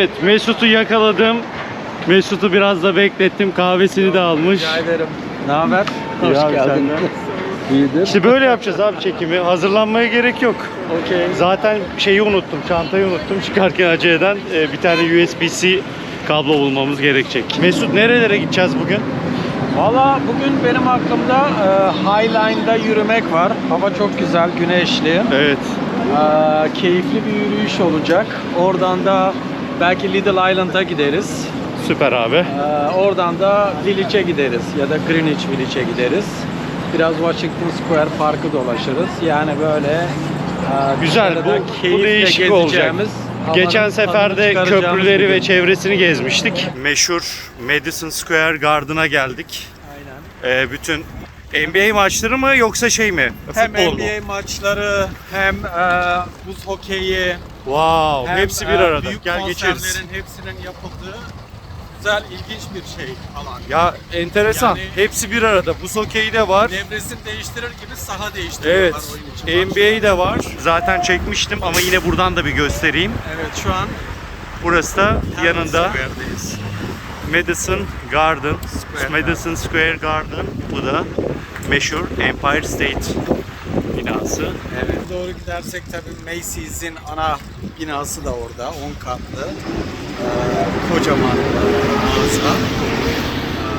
Evet Mesut'u yakaladım. Mesut'u biraz da beklettim. Kahvesini de almış. Rica ederim. Ne haber? İyi abi, senden. İyidir. İşte böyle yapacağız abi çekimi. Hazırlanmaya gerek yok. Okey. Zaten şeyi unuttum, çantayı unuttum. Çıkarken aceleden e, bir tane USB-C kablo bulmamız gerekecek. Mesut nerelere gideceğiz bugün? Valla bugün benim aklımda e, Highline'da yürümek var. Hava çok güzel, güneşli. Evet. E, keyifli bir yürüyüş olacak. Oradan da belki Little Island'a gideriz. Süper abi. E, oradan da Village'e gideriz ya da Greenwich Village'e gideriz. Biraz Washington Square Park'ı dolaşırız. Yani böyle e, Güzel. Bu, bu değişik olacak. Geçen havanın sefer de tadını çıkaracağımız köprüleri ve çevresini gezmiştik. Meşhur Madison Square Garden'a geldik. Aynen. Ee, bütün NBA maçları mı yoksa şey mi? Hem Futbol mu? NBA maçları hem e, buz hokeyi Wow, hem hepsi bir arada. büyük Gel geçeriz. hepsinin yapıldığı güzel ilginç bir şey alan. Ya enteresan. Yani- hepsi bir arada. Buz hokeyi de var. Nevresim değiştirir gibi saha değiştiriyorlar Evet. oyun için. NBA de var. Zaten çekmiştim ama yine buradan da bir göstereyim. Evet şu an Burası da yanında Square'deyiz. Madison Garden. Square Madison Square Garden. Bu da meşhur Empire State binası. Evet. Doğru gidersek tabii Macy's'in ana binası da orada 10 katlı. Ee, kocaman mağaza.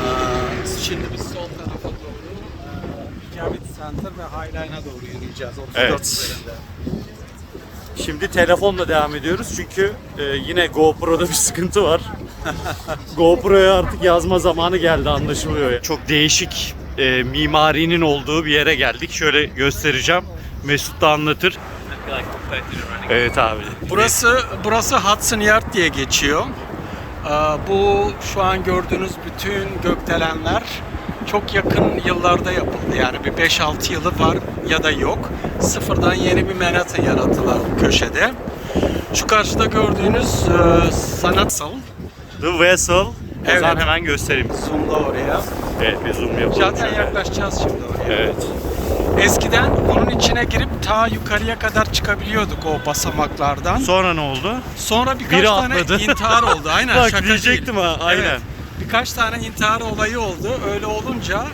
Ee, şimdi biz sol tarafa doğru e, Cavit Center ve Highline'a doğru yürüyeceğiz. 34 Evet. üzerinde. Şimdi telefonla devam ediyoruz çünkü e, yine GoPro'da bir sıkıntı var. GoPro'ya artık yazma zamanı geldi anlaşılıyor. Çok değişik e, mimarinin olduğu bir yere geldik. Şöyle göstereceğim. Mesut da anlatır. Evet abi. Burası burası Hudson Yard diye geçiyor. Ee, Bu şu an gördüğünüz bütün gökdelenler çok yakın yıllarda yapıldı. Yani bir 5-6 yılı var ya da yok. Sıfırdan yeni bir Manhattan yarattılar bu köşede. Şu karşıda gördüğünüz e, sanatsal. The Vessel. O Evet. zaman hemen göstereyim. Zoom'da oraya. Evet bir zoom yapalım. Zaten şöyle. yaklaşacağız şimdi oraya. Evet. Eskiden onun içine girip ta yukarıya kadar çıkabiliyorduk o basamaklardan. Sonra ne oldu? Sonra birkaç Biri tane atladı. intihar oldu. Aynen Bak şaka diyecektim değil. ha, aynen. Evet. Birkaç tane intihar olayı oldu. Öyle olunca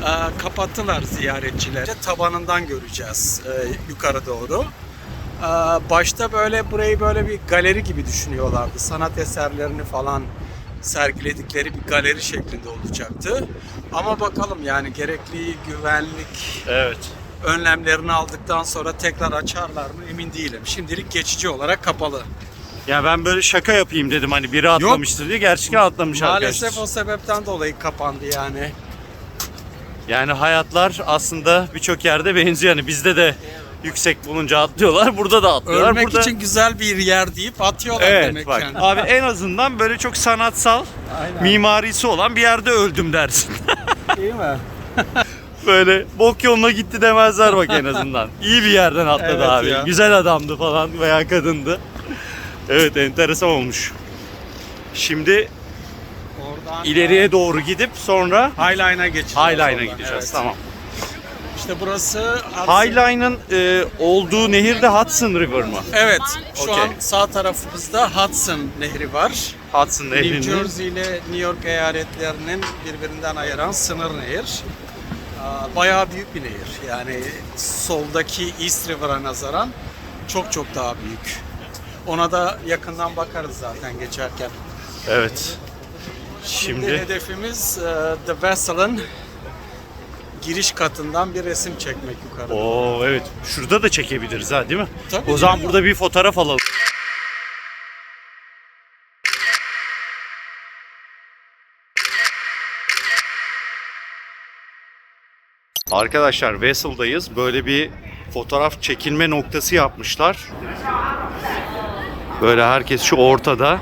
e, kapattılar ziyaretçileri. Tabanından göreceğiz e, yukarı doğru. E, başta böyle burayı böyle bir galeri gibi düşünüyorlardı. Sanat eserlerini falan sergiledikleri bir galeri şeklinde olacaktı. Ama bakalım yani gerekli güvenlik Evet. önlemlerini aldıktan sonra tekrar açarlar mı emin değilim. Şimdilik geçici olarak kapalı. Ya ben böyle şaka yapayım dedim hani biri atlamıştır diye. Gerçekten atlamış Maalesef arkadaşlar. o sebepten dolayı kapandı yani. Yani hayatlar aslında birçok yerde benziyor. Yani bizde de yüksek bulunca atlıyorlar. Burada da atlıyorlar. Ölmek burada... için güzel bir yer deyip atıyorlar Evet demek bak yani. abi en azından böyle çok sanatsal Aynen. mimarisi olan bir yerde öldüm dersin. Değil mi? böyle bok yoluna gitti demezler bak en azından. İyi bir yerden atladı Evet abi. ya. Güzel adamdı falan veya kadındı. Evet enteresan olmuş. Şimdi Oradan ileriye doğru gidip sonra Highline'a geçeceğiz. Highline'a gideceğiz. evet. Tamam. İşte burası Highline'ın e, olduğu nehir de Hudson River mı? Evet. Şu Okey. an sağ tarafımızda Hudson Nehri var. Hudson New nehrinin. Jersey ile New York eyaletlerinin birbirinden ayıran sınır nehir. Aa, Bayağı büyük bir nehir. Yani soldaki East River'a nazaran çok çok daha büyük. Ona da yakından bakarız zaten geçerken. Evet. Şimdi, Şimdi hedefimiz e, The Vessel'ın giriş katından bir resim çekmek yukarı. Oo evet. Şurada da çekebiliriz ha değil mi? Tabii o zaman burada bir fotoğraf alalım. Arkadaşlar Vessel'dayız. Böyle bir fotoğraf çekilme noktası yapmışlar. Böyle herkes şu ortada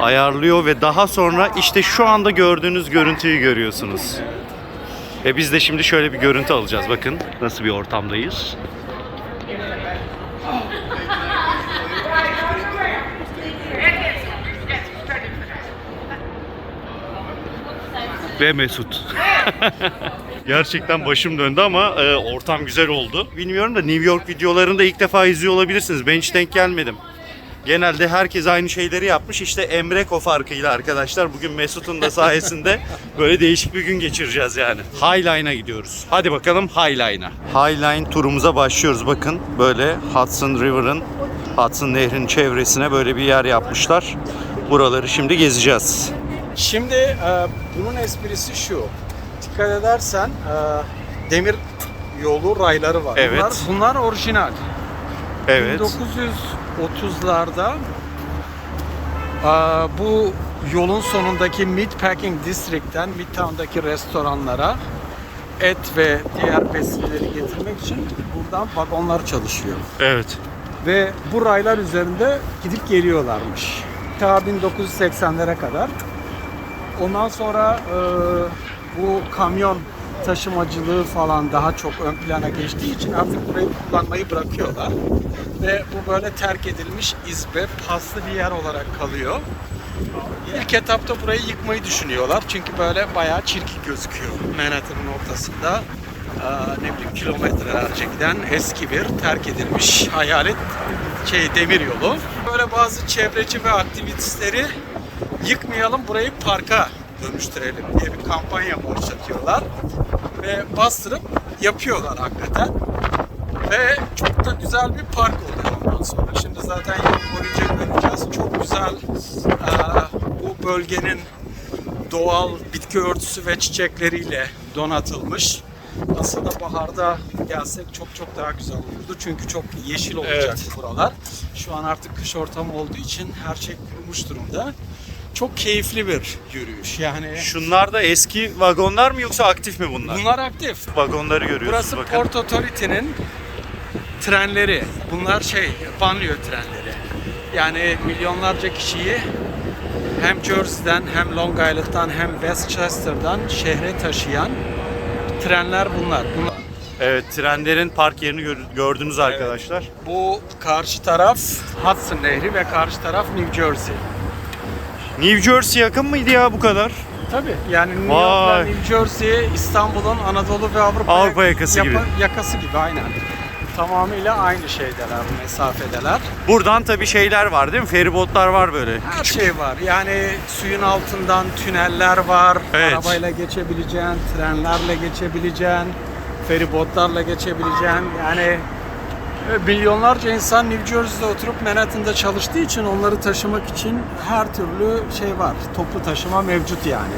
ayarlıyor ve daha sonra işte şu anda gördüğünüz görüntüyü görüyorsunuz. Ve biz de şimdi şöyle bir görüntü alacağız. Bakın nasıl bir ortamdayız. Ve Mesut. Gerçekten başım döndü ama e, ortam güzel oldu. Bilmiyorum da New York videolarını da ilk defa izliyor olabilirsiniz. Ben hiç denk gelmedim. Genelde herkes aynı şeyleri yapmış. İşte Emreko farkıyla arkadaşlar bugün Mesut'un da sayesinde böyle değişik bir gün geçireceğiz yani. Highline'a gidiyoruz. Hadi bakalım Highline'a. Highline turumuza başlıyoruz bakın. Böyle Hudson River'ın Hudson Nehri'nin çevresine böyle bir yer yapmışlar. Buraları şimdi gezeceğiz. Şimdi e, bunun esprisi şu. Dikkat edersen e, demir yolu rayları var. Evet. Bunlar, bunlar orijinal. Evet. 1900 30'larda bu yolun sonundaki Midpacking District'ten Midtown'daki restoranlara et ve diğer besinleri getirmek için buradan vagonlar çalışıyor. Evet. Ve bu raylar üzerinde gidip geliyorlarmış. Ta 1980'lere kadar. Ondan sonra e, bu kamyon taşımacılığı falan daha çok ön plana geçtiği için artık burayı kullanmayı bırakıyorlar. Ve bu böyle terk edilmiş izbe, paslı bir yer olarak kalıyor. İlk etapta burayı yıkmayı düşünüyorlar. Çünkü böyle bayağı çirkin gözüküyor. Manhattan'ın ortasında eee, ne bileyim kilometrelerce giden eski bir terk edilmiş hayalet şey demir yolu. Böyle bazı çevreci ve aktivistleri yıkmayalım burayı parka dönüştürelim diye bir kampanya başlatıyorlar. Ve bastırıp yapıyorlar hakikaten. Ve çok da güzel bir park oluyor ondan sonra. Şimdi zaten yol boyunca göreceğiz. Çok güzel eee, bu bölgenin doğal bitki örtüsü ve çiçekleriyle donatılmış. Aslında baharda gelsek çok çok daha güzel olurdu. Çünkü çok yeşil olacak Evet. buralar. Şu an artık kış ortamı olduğu için her şey kurumuş durumda. Çok keyifli bir yürüyüş. Yani Şunlar da eski vagonlar mı yoksa aktif mi bunlar? bunlar aktif. Vagonları görüyorsunuz Burası bakın. Port Authority'nin trenleri. Bunlar şey, banliyö trenleri. Yani milyonlarca kişiyi hem Jersey'den hem Long Island'dan hem Westchester'dan şehre taşıyan trenler bunlar. bunlar. Evet trenlerin park yerini gör- gördünüz arkadaşlar. Bu karşı taraf Hudson Nehri ve karşı taraf New Jersey. New Jersey yakın mıydı ya bu kadar? Tabii yani New Vay. York ve New Jersey İstanbul'un Anadolu ve Avrupa, Avrupa yakası gibi. yakası gibi aynen. Tamamıyla aynı şeydeler, mesafedeler. Buradan tabii şeyler var değil mi? Feribotlar var böyle. Her şey var. Yani suyun altından tüneller var. Evet. Arabayla geçebileceğin, trenlerle geçebileceğin, feribotlarla geçebileceğin. Yani milyonlarca insan New Jersey'de oturup Manhattan'da çalıştığı için onları taşımak için her türlü şey var. Toplu taşıma mevcut yani.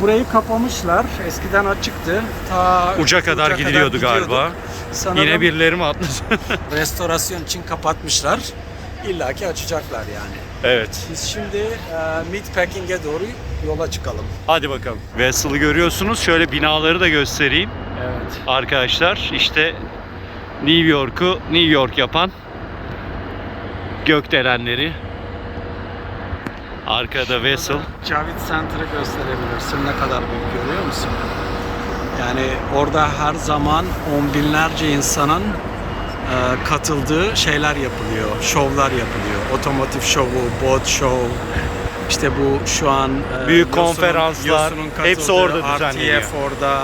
Burayı kapamışlar. Eskiden açıktı. Ta Uca kadar gidiyordu gidiyorduk. galiba. Sanırım Yine birileri mi atmış? restorasyon için kapatmışlar. İlla ki açacaklar yani. evet. Biz şimdi e, Meatpacking'e doğru yola çıkalım. Hadi bakalım. Vessel'ı görüyorsunuz. Şöyle binaları da göstereyim. Evet. Arkadaşlar işte New York'u New York yapan gökdelenleri. Arkada Vessel. Cavit Center'ı gösterebilirsin. Ne kadar büyük görüyor musun? Yani orada her zaman on binlerce insanın e, katıldığı şeyler yapılıyor. Şovlar yapılıyor. Otomotiv şovu, boat show. İşte bu şu an e, Büyük Yosun'un- konferanslar, Yosun'un hepsi orada düzenleniyor. RTF orada.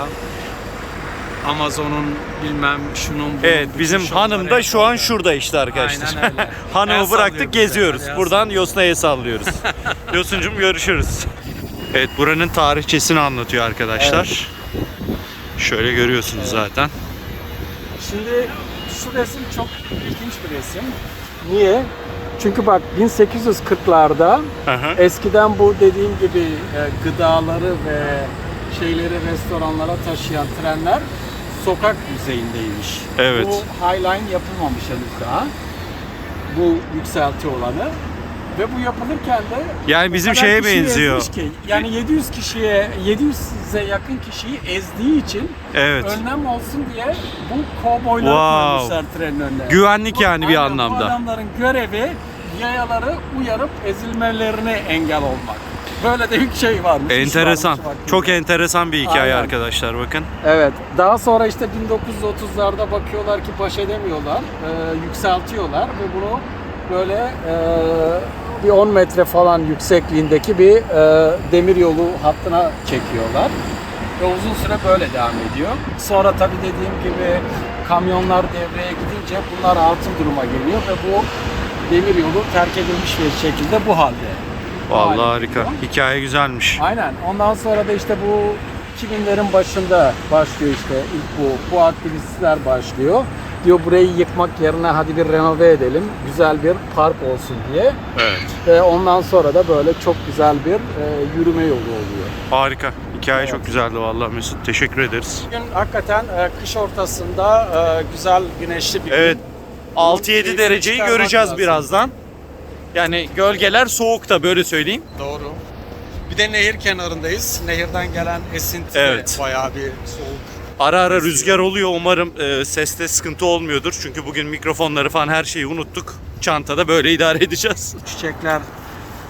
Amazon'un bilmem şunun bunun Evet bizim hanım da şu an orada. şurada işte arkadaşlar. Aynen öyle. El Hanımı bıraktık geziyoruz. el Buradan. Yosna'ya sallıyoruz. Yosuncum görüşürüz. Evet buranın tarihçesini anlatıyor arkadaşlar. Şöyle görüyorsunuz zaten. Şimdi şu resim çok ilginç bir resim. Niye? Çünkü bak 1840'larda Hı hı. eskiden bu dediğim gibi e, gıdaları ve şeyleri restoranlara taşıyan trenler sokak düzeyindeymiş. Evet. Bu Highline yapılmamış henüz daha. Bu yükselti olanı. Ve bu yapılırken de Yani bizim şeye benziyor. Ki, yani 700 kişiye 700'e yakın kişiyi ezdiği için Evet. önlem olsun diye bu kovboyları Wow. koymuşlar trenin önüne. Güvenlik Bu- yani bir aynen, Bu anlamda. adamların görevi yayaları uyarıp ezilmelerine engel olmak. Böyle de bir şey varmış. iş Enteresan. varmış. Çok enteresan bir hikaye Aynen. arkadaşlar bakın. Evet. Daha sonra işte 1930'larda bakıyorlar ki baş edemiyorlar. e, yükseltiyorlar ve bunu böyle e, bir 10 metre falan yüksekliğindeki bir e, demir yolu hattına çekiyorlar. Ve uzun süre böyle devam ediyor. Sonra tabii dediğim gibi kamyonlar devreye gidince bunlar altın duruma geliyor ve bu demir yolu terk edilmiş bir şekilde bu halde. Vallahi Harika. Hikaye güzelmiş. Aynen. Ondan sonra da işte bu 2000'lerin başında başlıyor işte ilk bu. Bu aktivistler başlıyor. Diyor burayı yıkmak yerine hadi bir renove edelim. Güzel bir park olsun diye. Evet. Ve ondan sonra da böyle çok güzel bir e, yürüme yolu oluyor. Harika. Hikaye Evet. çok güzeldi vallahi Mesut. Teşekkür ederiz. Bugün hakikaten e, kış ortasında e, güzel güneşli bir Evet. gün. 6-7 keyfini dereceyi çıkarmak göreceğiz birazdan. Yani gölgeler soğuk da böyle söyleyeyim. Doğru. Bir de nehir kenarındayız. Nehirden gelen esinti Evet. bayağı bir soğuk. Ara ara rüzgar oluyor. Umarım e, seste sıkıntı olmuyordur. Çünkü bugün mikrofonları falan her şeyi unuttuk. Çantada böyle idare edeceğiz. Çiçekler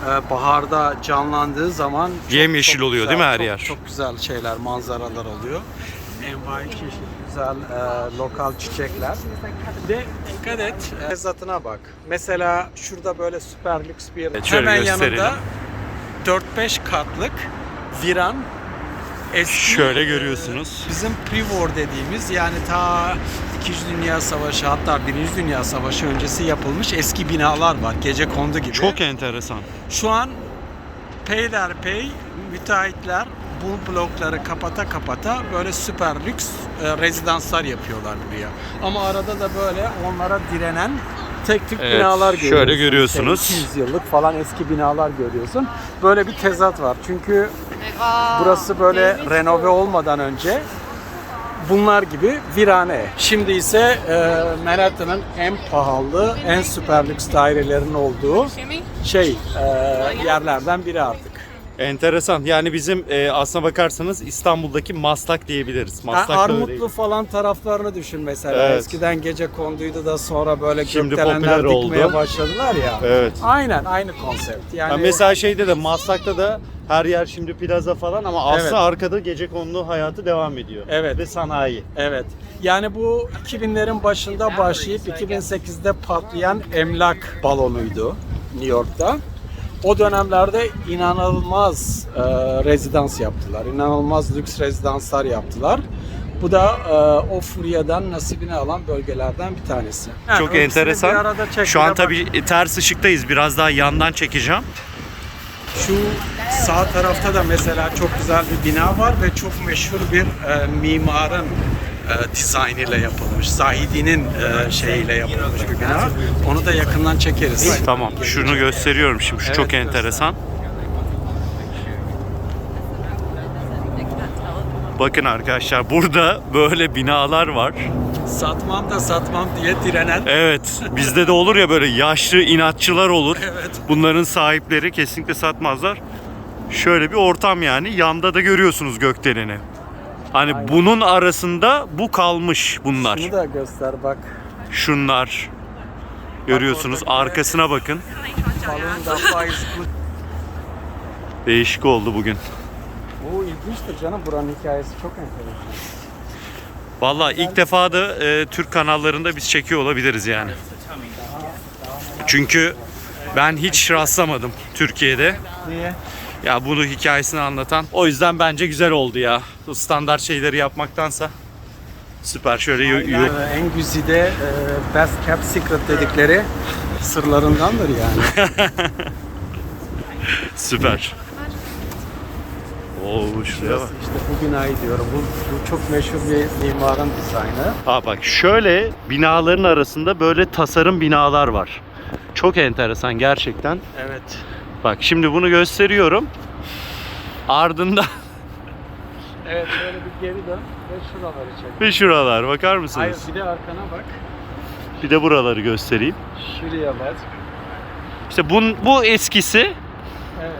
e, baharda canlandığı zaman Yemyeşil oluyor değil mi her yer? Çok güzel şeyler, manzaralar oluyor. Envai çeşit güzel e, lokal çiçekler. Bir de dikkat et, e, zatına bak. Mesela şurada böyle süper lüks bir Evet, şöyle hemen gösterelim. yanında 4-5 katlık viran eski Şöyle görüyorsunuz. Bizim pre-war dediğimiz yani ta 2. Dünya Savaşı hatta 1. Dünya Savaşı öncesi yapılmış eski binalar var. Gece kondu gibi. Çok enteresan. Şu an peyderpey müteahhitler bu blokları kapata kapata böyle süper lüks e, rezidanslar yapıyorlar buraya. Ama arada da böyle onlara direnen tek tük Evet, binalar şöyle görüyorsun. görüyorsunuz. İşte 200 yıllık falan eski binalar görüyorsun. Böyle bir tezat var. Çünkü burası böyle renove olmadan önce bunlar gibi virane. Şimdi ise e, Manhattan'ın en pahalı, en süper lüks dairelerin olduğu şey e, yerlerden biri artık. Enteresan. Yani bizim e, aslına bakarsanız İstanbul'daki Maslak diyebiliriz. Ha, Maslak da Armutlu öyleydi. falan taraflarını düşün mesela. Evet. Eskiden gece konduydu da sonra böyle Şimdi gökdelenler dikmeye oldu. başladılar ya. Evet. Aynen aynı konsept. Yani Ya mesela şeyde de Maslak'ta da her yer şimdi plaza falan ama aslında Evet. arkada gece konulu hayatı devam ediyor. Evet. Ve sanayi. Evet. Yani bu 2000'lerin başında başlayıp 2008'de patlayan emlak balonuydu New York'ta. O dönemlerde inanılmaz e, rezidans yaptılar. İnanılmaz lüks rezidanslar yaptılar. Bu da e, o furyadan nasibini alan bölgelerden bir tanesi. Yani Çok enteresan. Şu an bak. tabii ters ışıktayız. Biraz daha yandan çekeceğim. Şu sağ tarafta da mesela çok güzel bir bina var ve çok meşhur bir e, mimarın e, dizaynıyla yapılmış. Zahidi'nin e, şeyiyle yapılmış bir bina. Onu da yakından çekeriz. Tamam. Şunu gösteriyorum şimdi. Şu Evet, çok enteresan. Bakın arkadaşlar burada böyle binalar var. Satmam da satmam diye direnen Evet. Bizde de olur ya böyle yaşlı inatçılar olur. Evet. Bunların sahipleri kesinlikle satmazlar. Şöyle bir ortam yani. Yanda da görüyorsunuz gökdeleni. Hani Aynen. bunun arasında bu kalmış bunlar. Şunu da göster bak. Şunlar. Görüyorsunuz. Arkasına bakın. Değişik oldu bugün. Bu ilginçtir canım. Buranın hikayesi çok enteresan. Vallahi ilk defa da e, Türk kanallarında biz çekiyor olabiliriz yani. Çünkü ben hiç rastlamadım Türkiye'de. Niye? Ya bunu hikayesini anlatan. O yüzden bence güzel oldu ya. Standart şeyleri yapmaktansa. Süper şöyle Yani en güzide e, best kept secret dedikleri sırlarındandır yani. süper. Oo şuraya bak. işte bu binayı diyorum. Bu, bu çok meşhur bir mimarın dizaynı. Ha bak şöyle binaların arasında böyle tasarım binalar var. Çok enteresan gerçekten. Evet. Bak şimdi bunu gösteriyorum. Ardında Evet şöyle bir geri dön ve şuraları çek. ve şuralar bakar Hayır mısınız? bir de arkana bak. Bir de buraları göstereyim. Şuraya bak. İşte bu, bu eskisi, Evet.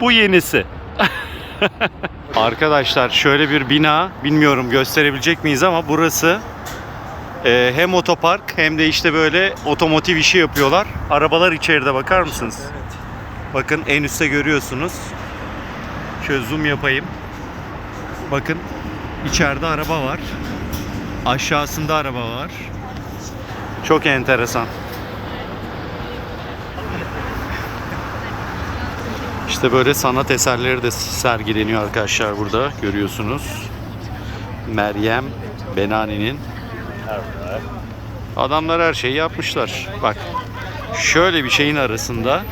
bu yenisi. Arkadaşlar şöyle bir bina, bilmiyorum gösterebilecek miyiz ama burası e, hem otopark hem de işte böyle otomotiv işi yapıyorlar. Arabalar içeride bakar mısınız? Evet. Bakın en üstte görüyorsunuz. Şöyle zoom yapayım. Bakın içeride araba var. Aşağısında araba var. Çok enteresan. İşte böyle sanat eserleri de sergileniyor arkadaşlar burada görüyorsunuz. Meryem Benani'nin Adamlar her şeyi yapmışlar. Bak şöyle bir şeyin arasında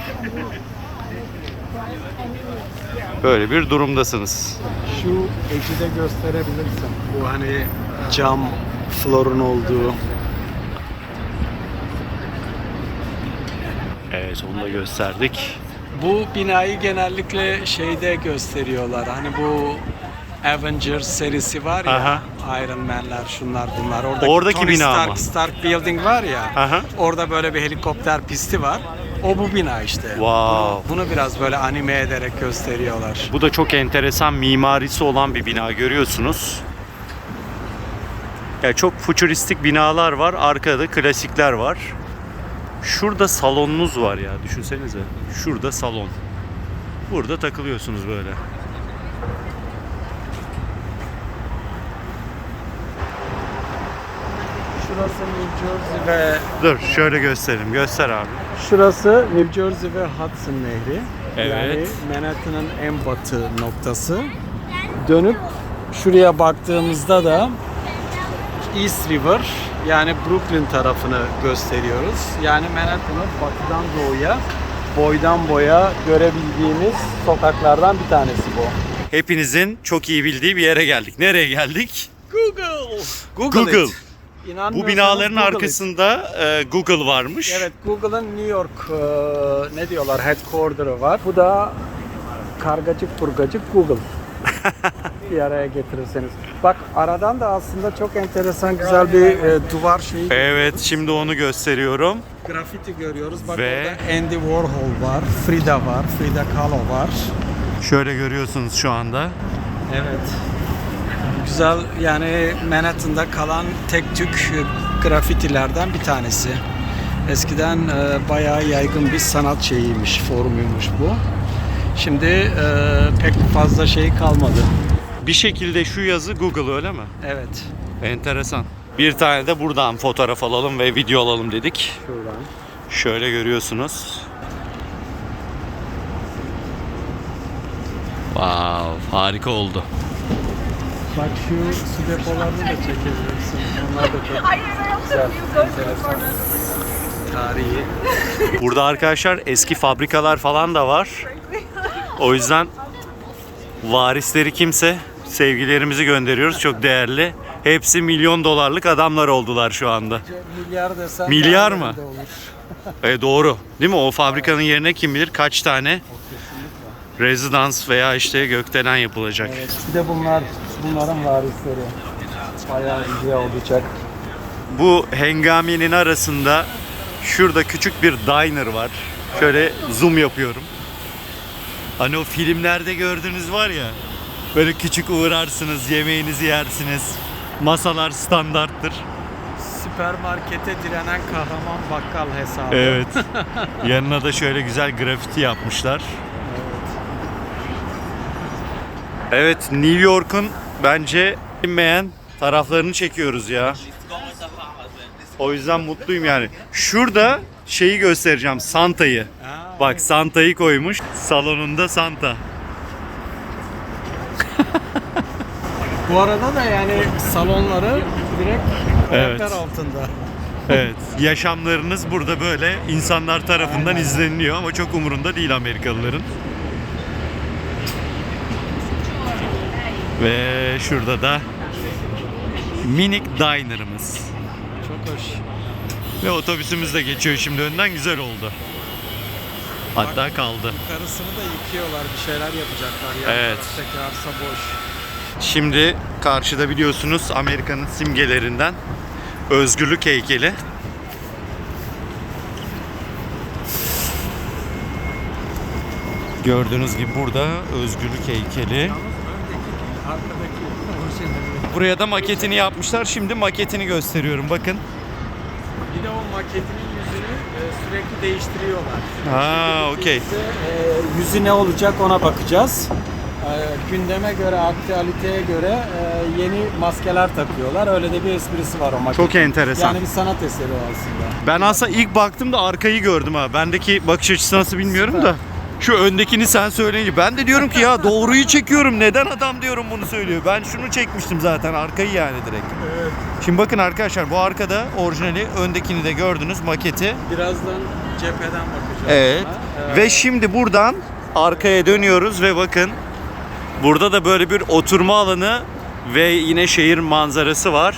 böyle bir durumdasınız. Şu eki de gösterebilirsin. Bu hani cam florun olduğu. Evet onu da gösterdik. Bu binayı genellikle şeyde gösteriyorlar. Hani bu Avengers serisi var ya. Aha. Iron Man'ler şunlar bunlar. Oradaki, Oradaki Tony bina Stark, ama. Stark Building var ya. Aha. Orada böyle bir helikopter pisti var. O bu bina işte. Wow. Bunu biraz böyle anime ederek gösteriyorlar. Bu da çok enteresan mimarisi olan bir bina görüyorsunuz. Ya çok futuristik binalar var. Arkada klasikler var. Şurada salonunuz var ya düşünsenize. Şurada salon. Burada takılıyorsunuz böyle. Şurası New Jersey ve Dur şöyle göstereyim. Göster abi. Şurası New Jersey ve Hudson Nehri. Evet. Yani Manhattan'ın en batı noktası. Dönüp şuraya baktığımızda da East River yani Brooklyn tarafını gösteriyoruz. Yani Manhattan'ın batıdan doğuya boydan boya görebildiğimiz sokaklardan bir tanesi bu. Hepinizin çok iyi bildiği bir yere geldik. Nereye geldik? Google. Google. Google. it. Bu binaların Google arkasında e, Google varmış. Evet, Google'ın New York e, ne diyorlar headquarter'ı var. Bu da kargacık burgacık Google. bir araya getirirseniz. Bak aradan da aslında çok enteresan güzel bir e, duvar şeyi. Evet, şimdi onu gösteriyorum. Grafiti görüyoruz. Bak Ve- orada Andy Warhol var, Frida var, Frida Kahlo var. Şöyle görüyorsunuz şu anda. Evet. Güzel yani Manhattan'da kalan tek tük grafitilerden bir tanesi. Eskiden e, bayağı yaygın bir sanat şeyiymiş, formuymuş bu. Şimdi e, pek fazla şey kalmadı. Bir şekilde şu yazı Google öyle mi? Evet. Enteresan. Bir tane de buradan fotoğraf alalım ve video alalım dedik. Şuradan. Şöyle görüyorsunuz. Wow, harika oldu. Bak şu su depolarını da çekebilirsin. Onlar da çok güzel, enteresan. Tarihi. Burada arkadaşlar eski fabrikalar falan da var. O yüzden varisleri kimse sevgilerimizi gönderiyoruz. Çok değerli. Hepsi milyon dolarlık adamlar oldular şu anda. Milyar desen Milyar mı? E doğru. Değil mi? O fabrikanın yerine kim bilir kaç tane rezidans veya işte gökdelen yapılacak. Evet. Bir de bunlar bunların varisleri. Bayağı iyi olacak. Bu hengaminin arasında şurada küçük bir diner var. Şöyle zoom yapıyorum. Hani o filmlerde gördüğünüz var ya. Böyle küçük uğrarsınız, yemeğinizi yersiniz. Masalar standarttır. Süpermarkete direnen kahraman bakkal hesabı. Evet. Yanına da şöyle güzel grafiti yapmışlar. Evet, New York'un bence bilinmeyen taraflarını çekiyoruz ya. O yüzden mutluyum yani. Şurada şeyi göstereceğim, Santa'yı. Bak Santa'yı koymuş. Salonunda Santa. Bu arada da yani salonları direkt Evet. ayaklar altında. Evet. Yaşamlarınız burada böyle insanlar tarafından izleniliyor ama çok umurunda değil Amerikalıların. Ve şurada da minik diner'ımız. Çok hoş. Ve otobüsümüz de geçiyor şimdi önden güzel oldu. Hatta kaldı. Karısını da yıkıyorlar, bir şeyler yapacaklar. Yani Evet. taraftaki arsa boş. Şimdi karşıda biliyorsunuz Amerika'nın simgelerinden özgürlük heykeli. Gördüğünüz gibi burada özgürlük heykeli. Arkadaki orijinali. Buraya da maketini yapmışlar. Şimdi maketini gösteriyorum. Bakın. Bir de o maketinin yüzünü e, sürekli değiştiriyorlar. Ha, okey. E, yüzü ne olacak ona bakacağız. E, gündeme göre, aktüaliteye göre e, yeni maskeler takıyorlar. Öyle de bir esprisi var o maketin. Çok enteresan. Yani bir sanat eseri o aslında. Ben aslında ilk baktığımda arkayı gördüm ha. Bendeki bakış açısı nasıl bilmiyorum da. Şu öndekini sen söyleyince ben de diyorum ki ya doğruyu çekiyorum. Neden adam diyorum bunu söylüyor. Ben şunu çekmiştim zaten arkayı yani direkt. Şimdi bakın arkadaşlar bu arkada orijinali öndekini de gördünüz maketi. Birazdan cepheden bakacağız. Evet. Ee, Ve şimdi buradan arkaya dönüyoruz ve bakın burada da böyle bir oturma alanı ve yine şehir manzarası var.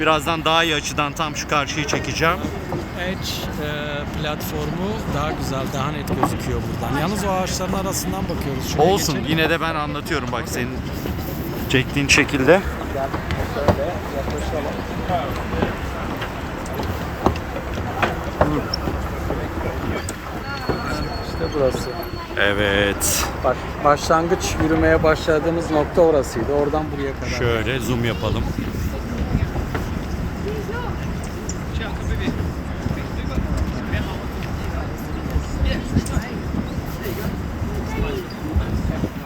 Birazdan daha iyi açıdan tam şu karşıyı çekeceğim. Edge e, platformu daha güzel, daha net gözüküyor buradan. Yalnız o ağaçların arasından bakıyoruz. Şuraya Olsun geçelim. yine de ben anlatıyorum bak senin çektiğin şekilde. Gel, şöyle yaklaşalım. İşte burası. Evet. Bak başlangıç yürümeye başladığımız nokta orasıydı. Oradan buraya kadar. Şöyle zoom yapalım.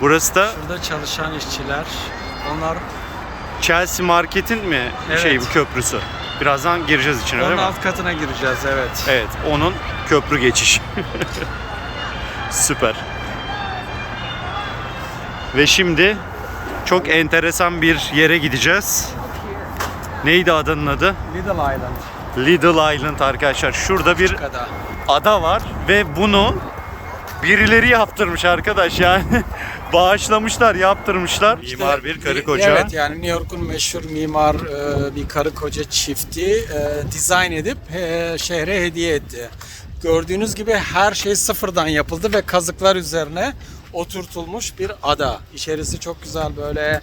Burası da Şurada çalışan işçiler. Onlar Chelsea Market'in mi Evet. şey bu köprüsü? Birazdan gireceğiz içine onun değil mi? alt katına gireceğiz evet. Evet, onun köprü geçiş. Süper. Ve şimdi çok enteresan bir yere gideceğiz. Neydi adanın adı? Little Island. Little Island arkadaşlar. Şurada bir ada var ve bunu birileri yaptırmış arkadaş yani. Bağışlamışlar, yaptırmışlar. Mimar bir karı koca. Evet yani New York'un meşhur mimar e, bir karı koca çifti e, dizayn edip e, şehre hediye etti. Gördüğünüz gibi her şey sıfırdan yapıldı ve kazıklar üzerine oturtulmuş bir ada. İçerisi çok güzel böyle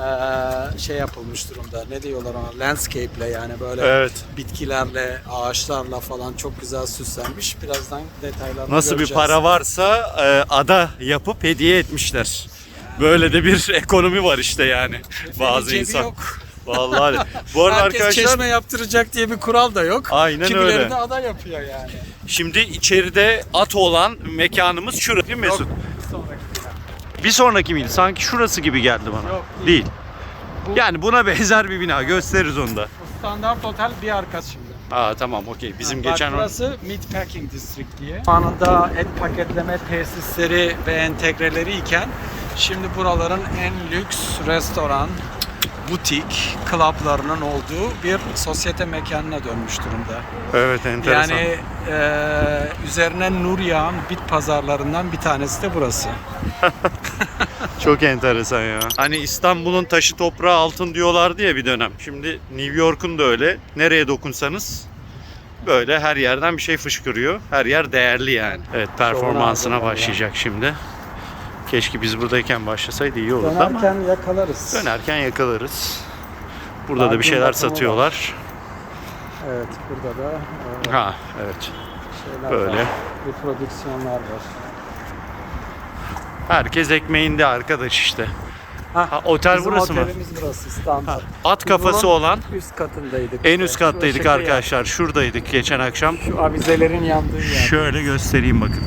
e, şey yapılmış durumda. Ne diyorlar ona? Landscape'le yani böyle Evet. bitkilerle, ağaçlarla falan çok güzel süslenmiş. Birazdan detaylarını Nasıl bir para varsa e, ada yapıp hediye etmişler. Böyle de bir ekonomi var işte yani. Bazı cebi insan. yok. Vallahi. Bu arada Herkes arkadaşlar çeşme yaptıracak diye bir kural da yok. Aynen Kimileri öyle. de ada yapıyor yani. şimdi içeride at olan mekanımız şurası değil mi Mesut? Yok, sonraki. Bir sonraki miydi? Sanki şurası gibi geldi bana. Yok, değil. değil. Bu- Yani buna benzer bir bina gösteririz onu da. Bu standart otel bir arkası şimdi. Aa tamam okey. Bizim Bak, geçen burası Meat Packing District diye. Anında et paketleme tesisleri ve entegreleri iken şimdi buraların en lüks restoran, butik, klaplarının olduğu bir sosyete mekanına dönmüş durumda. Evet enteresan. Yani e, üzerine nur yağan bit pazarlarından bir tanesi de burası. Çok enteresan ya. Hani İstanbul'un taşı toprağı altın diyorlardı ya bir dönem. Şimdi New York'un da öyle. Nereye dokunsanız böyle her yerden bir şey fışkırıyor. Her yer değerli yani. Evet performansına başlayacak şimdi. Keşke biz buradayken başlasaydı iyi olurdu ama Dönerken yakalarız. dönerken yakalarız. Burada da bir şeyler bakımı var. satıyorlar. Evet burada da e, Ha evet. şeyler Böyle. var. Bir prodüksiyonlar var. Herkes ekmeğinde arkadaş işte. Ha, Ha, otel bizim burası mı? otelimiz burası standart. At Biz kafası bunun olan üst katındaydık. en üst kattaydık arkadaşlar. Şuradaydık geçen akşam. Şu avizelerin yandığı yer. Şöyle göstereyim bakın.